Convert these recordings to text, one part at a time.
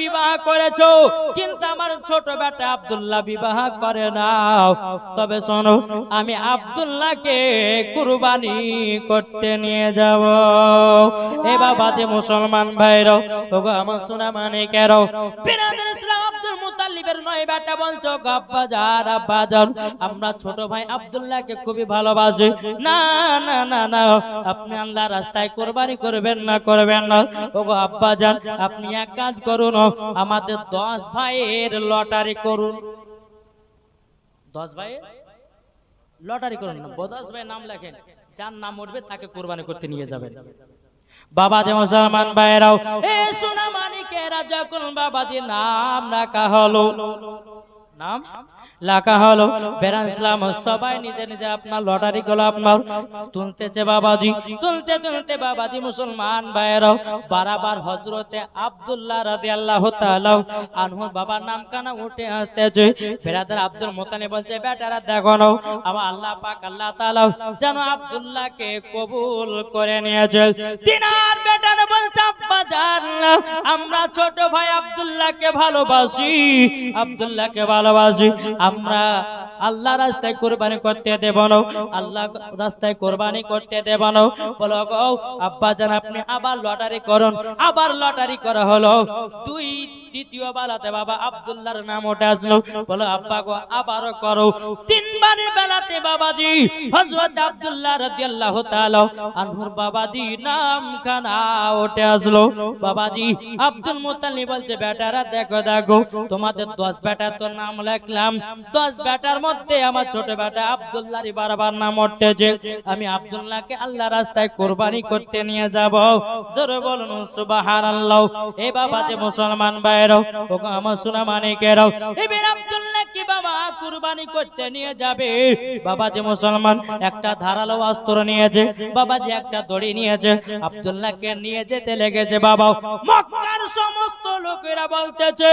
বিবাহ করেছ, কিন্তু আমার ছোট বেটা আব্দুল্লাহ বিবাহ করে নাও। তবে শোনো, আমি আব্দুল্লাহকে কুরবানি করতে নিয়ে যাব। এ বাবা যে মুসলমান ভাইরাও ওগো আমার সোনা মানে কেরো বিরাদের ইসলাম আব্দুল মুতাল্লিবের নয় বেটা বলছো আব্বা জান আব্বা জান আমরা ছোট ভাই আব্দুল্লাহকে খুবই ভালোবাসি। না না না না, আপনি আল্লাহ রাস্তায় কোরবানি করবেন না করবেন না। ওগো আব্বা জান আপনি এক কাজ করুন আমাদের দশ ভাইয়ের লটারি করুন। দশ ভাইয়ের? লটারি করুন দশ ভাই নাম লেখেন। যার নাম উঠবে তাকে কোরবানি করতে নিয়ে যাবেন। বাবা যে মুসলমান ভাইরাও এ সোনা মানিকেরা যখন বাবাজি নাম রাখা হলো। নাম? লেখা হলো। বেরান ইসলাম, সবাই নিজে নিজে আপনার লটারি গুলো আপনার। তুলতেছে বাবাজি, তুলতে তুলতে বাবাজি মুসলমান ভাইরাও বারাবার হজরতে আব্দুল্লাহ রাদি আল্লাহ আনহুর বাবার নাম কানা উঠে আসতেছে। বেরাদার আব্দুল মোতানি বলছে, বেটারা, দেখো নাও, আমার আল্লাহ পাক, আল্লাহ তাআলা যেন আব্দুল্লাহকে কবুল করে নিয়েছে। তিনার বেটার বলছে, আব্বা জান আমরা ছোট ভাই আব্দুল্লাহকে ভালোবাসি আব্দুল্লাহকে ভালোবাসি। আমরা আল্লাহ রাস্তায় কোরবানি করতে দেব না, আল্লাহ রাস্তায় কোরবানি করতে দেব না। বলো আব্বা জান, আপনি আবার লটারি করুন, আবার লটারি করা হলো। দুই দ্বিতীয় বেলাতে বাবা আব্দুল্লাহর নাম ওঠে আসলো। বলো, আব্বা গো আবারও করো। তিনবারে বেলাতে বাবাজি, হযরত আব্দুল্লাহ রাদিয়াল্লাহু তাআলা আনহুর বাবাজি নাম খানা ওঠে আসলো। বাবাজি, আব্দুল মুত্তালিব বলছে, বেটারা, দেখো দেখো, তোমাদের 10 বেটার তো নাম লিখলাম। 10 বেটার মধ্যে আমার ছোট বেটা আব্দুল্লাহরই বারবার নাম উঠতেছে। আমি আব্দুল্লাহকে আল্লাহ রাস্তায় কোরবানি করতে নিয়ে যাব। জোরে বলুন, সুবহানাল্লাহ। এই বাবা যে মুসলমান কুরবানি করতে নিয়ে যাবে? বাবা যে মুসলমান, একটা ধারালো অস্ত্র নিয়েছে বাবা যে একটা দড়ি নিয়েছে, আব্দুল্লাহকে নিয়ে যেতে লেগেছে বাবা মক্কার সমস্ত লোকেরা বলতেছে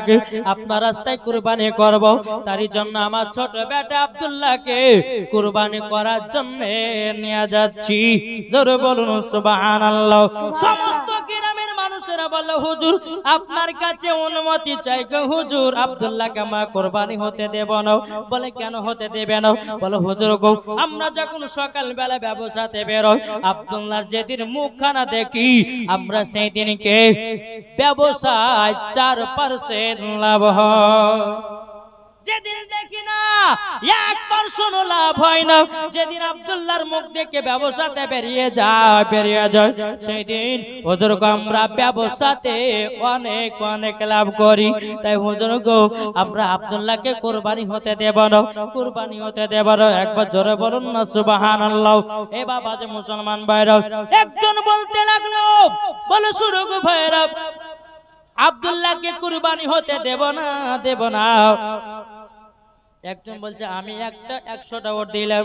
বেটাকে আপনার রাস্তায় কুরবানি করব। তারই জন্য আমার ছোট বেটা আব্দুল্লাহকে কুরবানি করার জন্য নিয়ে যাচ্ছি। জোরে বলুন সুবহানাল্লাহ। সমস্ত মানুষেরা বলে হুজুর, আপনার কাছে অনুমতি চাই গো, হুজুর। আব্দুল্লাহকে আমরা কোরবানি হতে দেব না। বলে, কেন হতে দেবে না? বলে, হুজুর গো, আমরা যখন সকাল বেলা ব্যবসাতে বেরোই, আব্দুল্লাহর যেদিন মুখখানা দেখি, আমরা সেই দিনকে ব্যবসায় চার পার্সেন্ট লাভ হয়। আমরা ব্যবসাতে আব্দুল্লাহকে কোরবানি হতে দেব না, কোরবানি হতে দেব না। একবার জোরে বলুন না, সুবহানাল্লাহ। এ বাবা যে মুসলমান ভাইরা, একজন বলতে লাগল, বলে শুরু গো ভাইরা আব্দুল্লাহকে কুরবানি হতে দেব না দেব না। একজন বলছে আমি একটা একশোটা ওট দিলাম।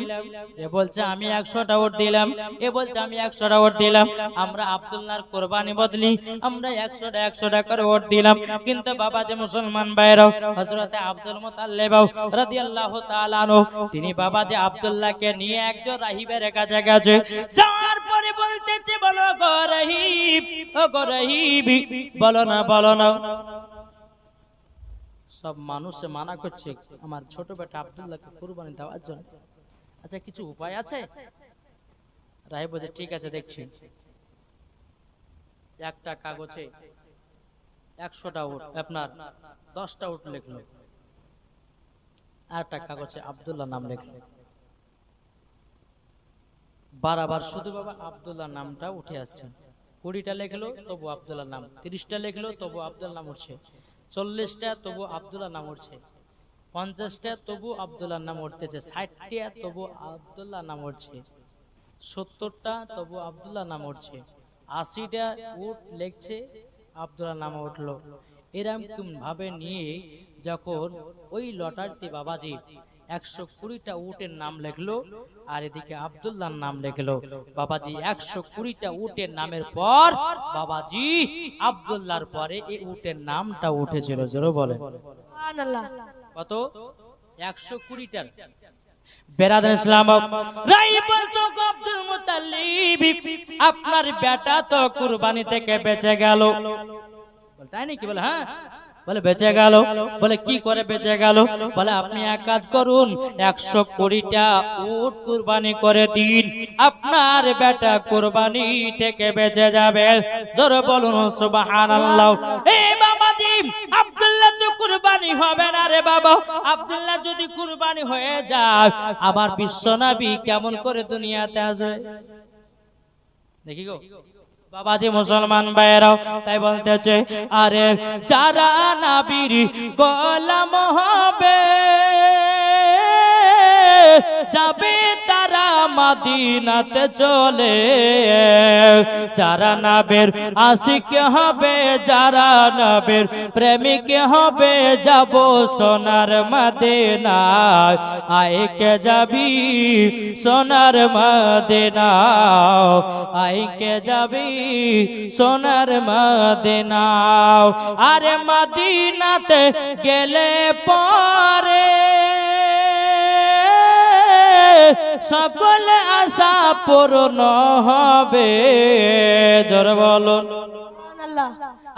এ বলছে আমি একশোটা ওট দিলাম। এ বলছে আমি একশোটা ওট দিলাম। আমরা আব্দুল্লাহর কোরবানি বদলি আমরা একশোটা একশোটা করে ওট দিলাম। কিন্তু বাবা যে মুসলমান ভাইরাও হজরতে আব্দুল মুতাল্লিবাও তাআলা আনহু তিনি বাবা যে আব্দুল্লাহকে নিয়ে একজন রাহিবের কাছে গেছে যাওয়ার পরে বলতেছে বলো গো রাহিব ও গো রাহিব বলো না বলো না। সব মানুষে মানা করছে আমার ছোট বেটা আব্দুল্লাহকে কুরবানি দেওয়ার জন্য। আচ্ছা কিছু উপায় আছে? রায় বলছে ঠিক আছে দেখছি। একটা কাগজে একশোটা উট আপনার দশটা উট লিখলো। আর একটা কাগজে আব্দুল্লাহ নাম লিখলো। বারবার শুধু বাবা আব্দুল্লাহ নামটা উঠে আসছে। কুড়িটা লেখলো তবু আবদুল্লাহ নাম। তিরিশটা লেখলো তবু আব্দুল্লাহ নাম উঠছে। চল্লিশটা, তবু আবদুল্লাহ নাম উঠছে। পঞ্চাশটা, তবু আবদুল্লাহ নাম উঠতেছে। ষাটটা, তবু আবদুল্লাহ নাম উঠছে। সত্তরটা, তবু আবদুল্লাহ নাম উঠছে। আশিটা উঠ লেখছে আবদুল্লাহ নাম উঠল। এরকম ভাবে নিয়ে যখন ওই লটারটি বাবাজি একশো কুড়িটা উটের নাম লেখলো আর এদিকে আব্দুল্লাহর নাম লেখলো। বাবাজি একশো কুড়িটা উটের নামের পর বাবাজি আব্দুল্লাহর পরে এই উটের নামটা উঠেছিল জোরে বলে কত? একশো কুড়িটার ইসলাম আব্দুল আপনার বেটা তো কুরবানি থেকে বেঁচে গেল। তাই নাকি? বলে হ্যাঁ? বলে, বেঁচে গেল। বলে, কি করে বেঁচে গেল? বলে, আপনি এক কাজ করুন, একশো কুড়িটা উট কুরবানি করে দিন। আপনার বেটা কুরবানি থেকে বেঁচে যাবে। জোরে বলুন বাবাজি, আব্দুল্লাহ তো কুরবানি হবে না রে বাবা। আব্দুল্লাহ যদি কুরবানি হয়ে যায় আবার বিশ্বনবী কেমন করে দুনিয়াতে আসবে? দেখি গো। বাবাজি মুসলমান ভাইয়েরাও তাই বলতেছে আরে যারা নাবির গোলাম হবে যাবে মাদিনাতে চলে। যারা নাবের আশিক হবে, যারা নাবের প্রেমিক হবে, যাব সোনার মদিনায়। আইকে যাবি সোনার মদিনাও আইকে যাবি সোনার মদিনাও আরে মদিনাতে গেলে পরে সকল আশা পূর্ণ হবে। জোর বলুন।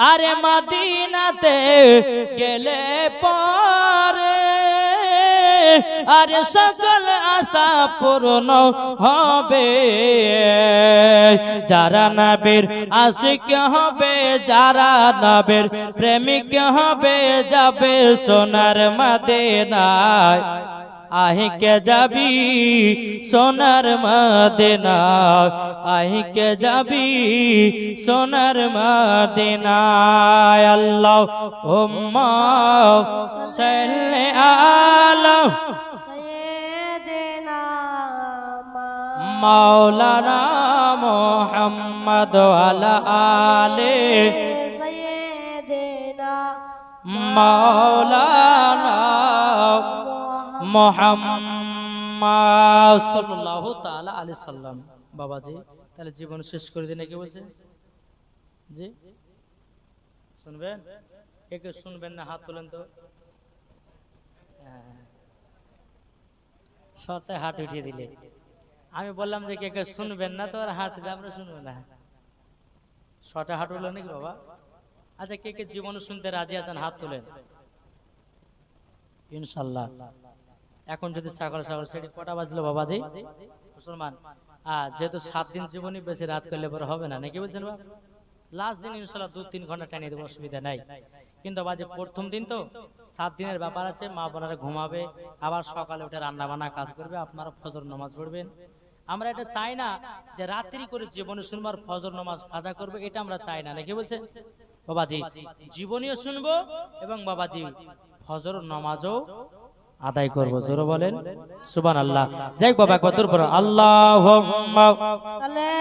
আরে মদিনাতে গেলে পরে আরে সকল আশা পূর্ণ হবে। যারা নবীর আশিক হবে যারা নবীর প্রেমিক হবে যাবে সোনার মদিনায়। আহিকে যাবি সোনার মদিনা? আহিকে যাবি সোনার মদিনায় আল্লাহ উম্মা সাল্লি আলা সাইয়্যিদিনা মাওলানা মুহাম্মদ আলা আলে সাইয়্যিদিনা মাওলানা তাহলে জীবন শেষ করে কি বলছে? জি? শুনবেন? কে কে শুনবেন না, হাত তোলেন তো। হ্যাঁ। হাত উঠিয়ে দিলে। আমি বললাম যে কে কে শুনবেন না, তো আর হাত আমরা শুনব না। ছটা হাত উঠল নাকি বাবা? আচ্ছা কে কে জীবন শুনতে রাজি আছেন, হাত তোলেন। ইনশাল্লাহ। এখন যদি ছাগল ছাগল সেটি কটা বাজলো বাবাজি? মুসলমান। আহ যেহেতু সাত দিন জীবনই বেশি রাত করলে পরে হবে না নাকি বলছেন বাবা লাস্ট দিন ইনশাল্লাহ দু তিন ঘণ্টা টানিয়ে দেবো অসুবিধা নাই। কিন্তু বাজে প্রথম দিন তো সাত দিনের ব্যাপার আছে মা বোনারা ঘুমাবে আবার সকালে উঠে রান্না বান্না কাজ করবে আপনারা ফজর নামাজ পড়বেন। আমরা এটা চাই না যে রাত্রি করে জীবনে শুনব আর ফজর নামাজ ফাজা করবে এটা আমরা চাই না। নাকি বলছে? বাবাজি জীবনীও শুনব এবং বাবাজি ফজর নামাজও আদায় করব জোর বলেন? সুবান আল্লাহ যাই বাবা একবার দূর পড়ো। আল্লাহ সাল্লি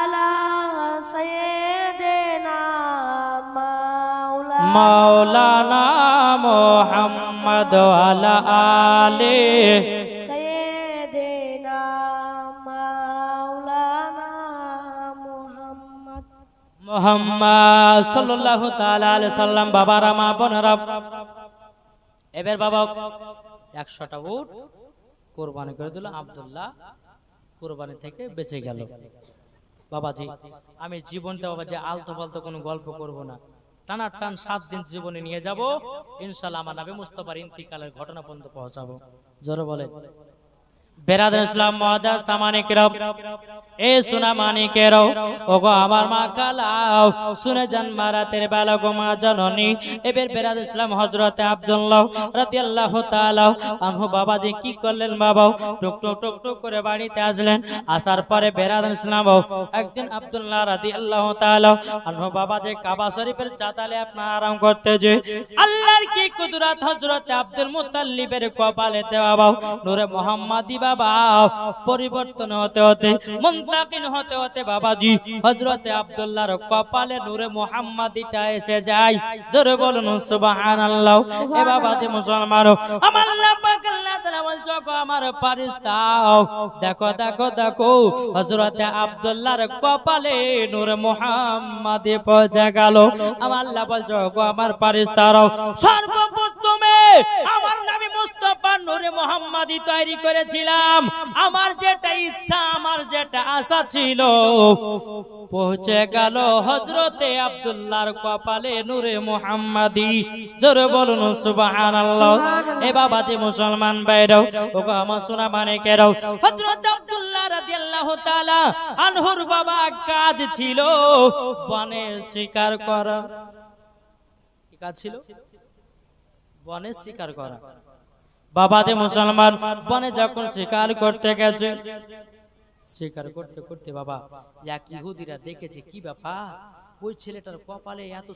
আলা সাইয়্যিদিনা মাওলানা মোহাম্মদ আলা আলে। মুহাম্মদ। মোহাম্মদ সাল্লাল্লাহু তাআলা আলাইহি সাল্লাম বাবারা মা বোনেরা। এবার বাবা একশোটা উট কোরবানি করে দিল, আবদুল্লাহ কোরবানি থেকে বেঁচে গেল। বাবাজি, আমি জীবনটা বাবাজি আলতো ফালতো কোনো গল্প করব না। টানার টান সাত দিন জীবনে নিয়ে যাব ইনশাল্লাহ আমার নামে মুস্তফার ইন্তিকালের ঘটনা পর্যন্ত পৌঁছাবো। জোরে বলে ইসলাম সামানিক এ সোনা মানিকেরও ওগো আমার মা কালাও, শুনে মা জননী। বেরাদ ইসলাম হজরতে আব্দুল্লাহ আনহু, বাবাজি কি করলেন বাবা? টুক টুক টুক টুক করে বাড়িতে আসলেন। আসার পরে বেরাদ ইসলাম, একদিন আব্দুল্লাহ রাদিয়াল্লাহু তাআলা আনহু, বাবাজি কাবা শরীফের চাতালে আপনার আরাম করতে যে আল্লাহর কি কুদরত হযরতে আব্দুল মুত্তালিবের কপালে দেওয়া বাবা? নূরে মোহাম্মদি বাবা। পরিবর্তন হতে হতে মুন্তাকিন হতে হতে বাবাজি হযরতে আব্দুল্লাহর কপালে নূরে মোহাম্মদিটা এসে যায়। জোরে বলুন সুবহানাল্লাহ। এ বাবাজি মুসলমান আমার আল্লাহ পাক আল্লাহ তাআলা বলছো আমার পারিস্তাও দেখো দেখো দেখো হযরতে আব্দুল্লাহর কপালে নূরে মোহাম্মদি পৌঁছে গেল। আমার আল্লাহ বলছো আমার পারিস্তাও সর্বপ্রথমে আমার নূরে মোহাম্মদি তৈরি করেছিলাম। আমার যেটা ইচ্ছা আমার যেটা আশা ছিল পৌঁছে গেল হজরতে আব্দুল্লাহর কপালে নূরে মোহাম্মদি জোরে বলুন সুবহানাল্লাহ। এ বাবা যে মুসলমান বাইরাও ওগো আমার সোনা মানে কেরাও হযরত আব্দুল্লাহ রাদিয়াল্লাহু তাআলা আনহুর বাবা কাজ ছিল বনে শিকার করা। কি কাজ ছিল? বনে শিকার করা। বাবাতে মুসলমান বনে যখন শিকার করতে গেছে। শিকার করতে করতে বাবা, এক ইহুদিরা দেখেছে, কি ব্যাপার? ওই ছেলেটার কপালে এত